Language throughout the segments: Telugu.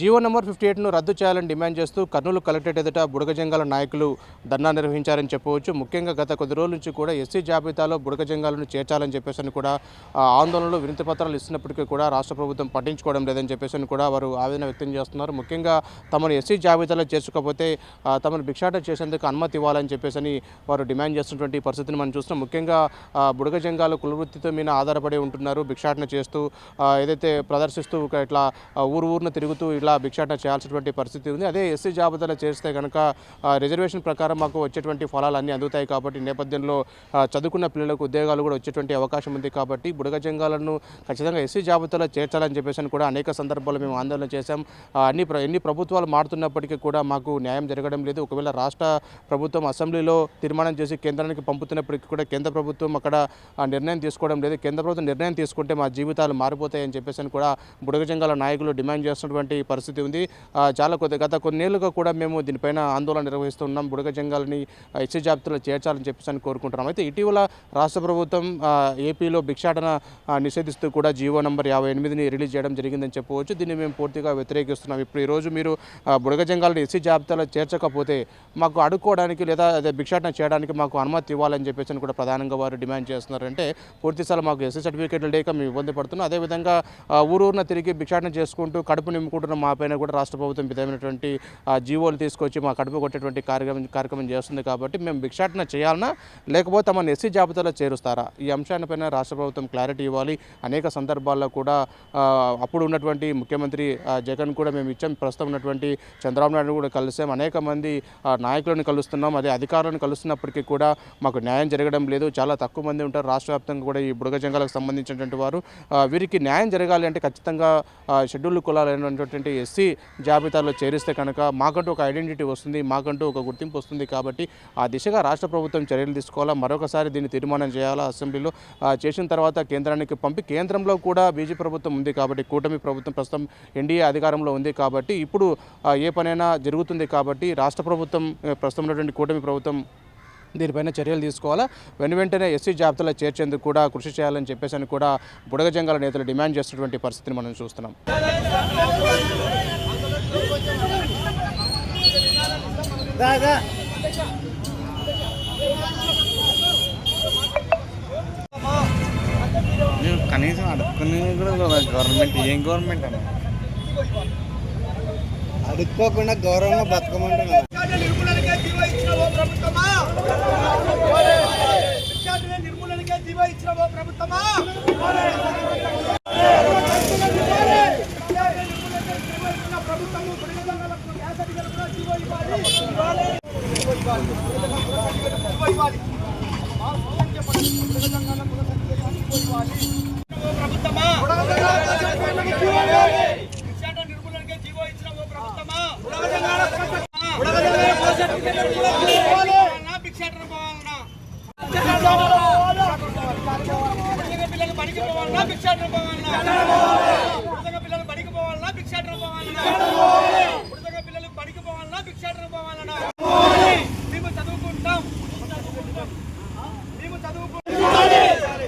జీవో నెంబర్ ఫిఫ్టీ ఎయిట్ను రద్దు చేయాలని డిమాండ్ చేస్తూ కర్నూలు కలెక్టరేట్ ఎదుట బుడగజంగాల నాయకులు ధర్నా నిర్వహించారని చెప్పవచ్చు. ముఖ్యంగా గత కొద్ది రోజుల నుంచి కూడా ఎస్సీ జాబితాలో బుడగజంగాలను చేర్చాలని చెప్పేసి అని కూడా ఆందోళనలు ఆందోళనలో వినతి పత్రాలు ఇస్తున్నప్పటికీ కూడా రాష్ట్ర ప్రభుత్వం పట్టించుకోవడం లేదని చెప్పేసి అని కూడా వారు ఆవేదన వ్యక్తం చేస్తున్నారు. ముఖ్యంగా తమను ఎస్సీ జాబితాలో చేర్చుకోకపోతే తమను భిక్షాటన చేసేందుకు అనుమతి ఇవ్వాలని చెప్పేసి అని వారు డిమాండ్ చేస్తున్నటువంటి పరిస్థితిని మనం చూస్తున్నాం. ముఖ్యంగా బుడగజంగాలు కులవృత్తితో మీద ఆధారపడి ఉంటున్నారు భిక్షాటన చేస్తూ ఏదైతే ప్రదర్శిస్తూ ఒక ఇట్లా ఊరు ఊరున తిరుగుతూ ఇలా భిక్షాటన చేయాల్సినటువంటి పరిస్థితి ఉంది. అదే ఎస్సీ జాబితాలో చేస్తే కనుక రిజర్వేషన్ ప్రకారం మాకు వచ్చేటువంటి ఫలాలు అన్నీ అందుతాయి కాబట్టి నేపథ్యంలో చదువుకున్న పిల్లలకు ఉద్యోగాలు కూడా వచ్చేటువంటి అవకాశం ఉంది కాబట్టి బుడగజంగాలను ఖచ్చితంగా ఎస్సీ జాబితాలో చేర్చాలని చెప్పేసి కూడా అనేక సందర్భాల్లో మేము ఆందోళన చేశాం. అన్ని ప్ర- ఎన్ని ప్రభుత్వాలు మారుతున్నప్పటికీ కూడా మాకు న్యాయం జరగడం లేదు. ఒకవేళ రాష్ట్ర ప్రభుత్వం అసెంబ్లీలో తీర్మానం చేసి కేంద్రానికి పంపుతున్నప్పటికీ కూడా కేంద్ర ప్రభుత్వం అక్కడ నిర్ణయం తీసుకోవడం లేదు. కేంద్ర ప్రభుత్వం నిర్ణయం తీసుకుంటే మా జీవితాలు మారిపోతాయని చెప్పేసి కూడా బుడగజంగాల నాయకులు డిమాండ్ చేస్తున్నటువంటి పరిస్థితి ఉంది. చాలా కొద్ది గత కొన్నేళ్ళుగా కూడా మేము దీనిపైన ఆందోళన నిర్వహిస్తున్నాం. బుడగజంగాలని ఎస్సీ జాబితాలో చేర్చాలని చెప్పేసి అని కోరుకుంటున్నాం. అయితే ఇటీవల రాష్ట్ర ప్రభుత్వం ఏపీలో భిక్షాటన నిషేధిస్తూ కూడా జీవో నంబర్ యాభై ఎనిమిదిని రిలీజ్ చేయడం జరిగిందని చెప్పవచ్చు. దీన్ని మేము పూర్తిగా వ్యతిరేకిస్తున్నాం. ఇప్పుడు ఈరోజు మీరు బుడగ జంగాలను ఎస్సీ జాబితాలో చేర్చకపోతే మాకు అడుక్కోవడానికి లేదా అదే భిక్షాటన చేయడానికి మాకు అనుమతి ఇవ్వాలని చెప్పేసి అని కూడా ప్రధానంగా వారు డిమాండ్ చేస్తున్నారంటే పూర్తిసార్లు మాకు ఎస్సీ సర్టిఫికేట్లు లేక మేము ఇబ్బంది పడుతున్నాం. అదేవిధంగా ఊరూరున తిరిగి భిక్షాటన చేసుకుంటూ కడుపు నింపుకుంటున్న మా పైన కూడా రాష్ట్ర ప్రభుత్వం విధమైనటువంటి జీవోలు తీసుకొచ్చి మా కడుపు కొట్టేటువంటి కార్యక్రమం కార్యక్రమం చేస్తుంది కాబట్టి మేము భిక్షాటన చేయాలన్నా లేకపోతే మన ఎస్సీ జాబితాలో చేరుస్తారా? ఈ అంశాలపైన రాష్ట్ర ప్రభుత్వం క్లారిటీ ఇవ్వాలి. అనేక సందర్భాల్లో కూడా అప్పుడు ఉన్నటువంటి ముఖ్యమంత్రి జగన్ కూడా మేము ఇచ్చాం. ప్రస్తుతం ఉన్నటువంటి చంద్రబాబు నాయుడు కూడా కలిసాం. అనేక మంది నాయకులను కలుస్తున్నాం. అదే అధికారులను కలుస్తున్నప్పటికీ కూడా మాకు న్యాయం జరగడం లేదు. చాలా తక్కువ మంది ఉంటారు. రాష్ట్ర వ్యాప్తంగా కూడా ఈ బుడగ జంగాలకు సంబంధించినటువంటి వారు. వీరికి న్యాయం జరగాలి అంటే ఖచ్చితంగా షెడ్యూల్ కులాలైనటువంటి ఎస్సీ జాబితాలో చేరిస్తే కనుక మాకంటూ ఒక ఐడెంటిటీ వస్తుంది మాకంటూ ఒక గుర్తింపు వస్తుంది కాబట్టి ఆ దిశగా రాష్ట్ర ప్రభుత్వం చర్యలు తీసుకోవాలా? మరొకసారి దీన్ని తీర్మానం చేయాలా? అసెంబ్లీలో చేసిన తర్వాత కేంద్రానికి పంపి కేంద్రంలో కూడా బీజేపీ ప్రభుత్వం ఉంది కాబట్టి కూటమి ప్రభుత్వం ప్రస్తుతం ఎన్డీఏ అధికారంలో ఉంది కాబట్టి ఇప్పుడు ఏ పనైనా జరుగుతుంది కాబట్టి రాష్ట్ర ప్రభుత్వం ప్రస్తుతం ఉన్నటువంటి కూటమి ప్రభుత్వం దీనిపైన చర్యలు తీసుకోవాలా? వెను వెంటనే ఎస్సీ జాబితాలో చేర్చేందుకు కూడా కృషి చేయాలని చెప్పేసి అని కూడా బుడగజంగాల నేతలు డిమాండ్ చేస్తున్నటువంటి పరిస్థితిని మనం చూస్తున్నాం. నేను కనీసం అడుక్కునే కూడా గవర్నమెంట్ ఏం గవర్నమెంట్ అన్న? అడుక్కోకుండా గౌరవంగా బతకమంటున్నా భిక్షాటన నిర్మూలనకే జీవో ఇచ్చిన ఓ ప్రభుత్వమా భిక్షాటన నిర్మూలనకే జీవో ఇచ్చిన ప్రభుత్వమా? ప్రభుత్వము గుడిగంగాలకు జీవో ఇవ్వాలి ప్రభుత్వమా నిర్మూలనకే జీవో ఇచ్చిన ఓ ప్రభుత్వమా భిక్షాటన బడికి పోవాలనా భిక్షాటన పోవాలన్నా బుడగ పిల్లలు బడికి పోవాలనా భిక్షాటన పోవాలన్నా బుడగ పిల్లలు బడికి పోవాలనా భిక్షాటన పోవాలన్నా మేము చదువుకుంటాం. మేము చదువుకుంటాం.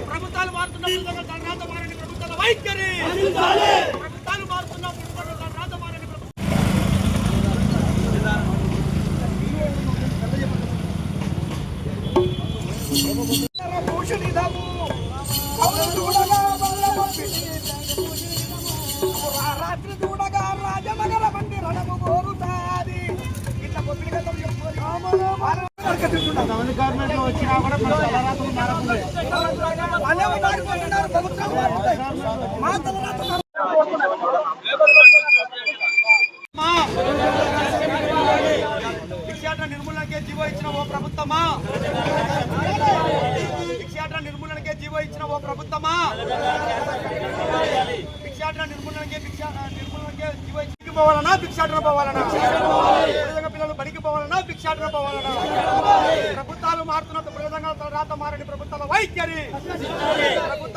ప్రభుత్వాలు మారుతున్నప్పుడు తర్వాత మారని ప్రభుత్వాల వైఖరి. నిర్మూలనకే జీవో ఇచ్చిన ఓ ప్రభుత్వమా? భిక్షాటన నిర్మూలనకే జీవో ఇచ్చిన ఓ ప్రభుత్వమా భిక్షాటన నిర్మూలనకే భిక్షా నిర్మూలనకే పోవాలన్నా పోవాలనా భిక్షాటన పోవాలనా ప్రజల పిల్లలు బడికి పోవాలనా భిక్షాటన పోవాలనా ప్రభుత్వాలు మారుతున్నప్పుడు ప్రజంగా రాత మారని ప్రభుత్వాల వైఖరి. ప్రభుత్వ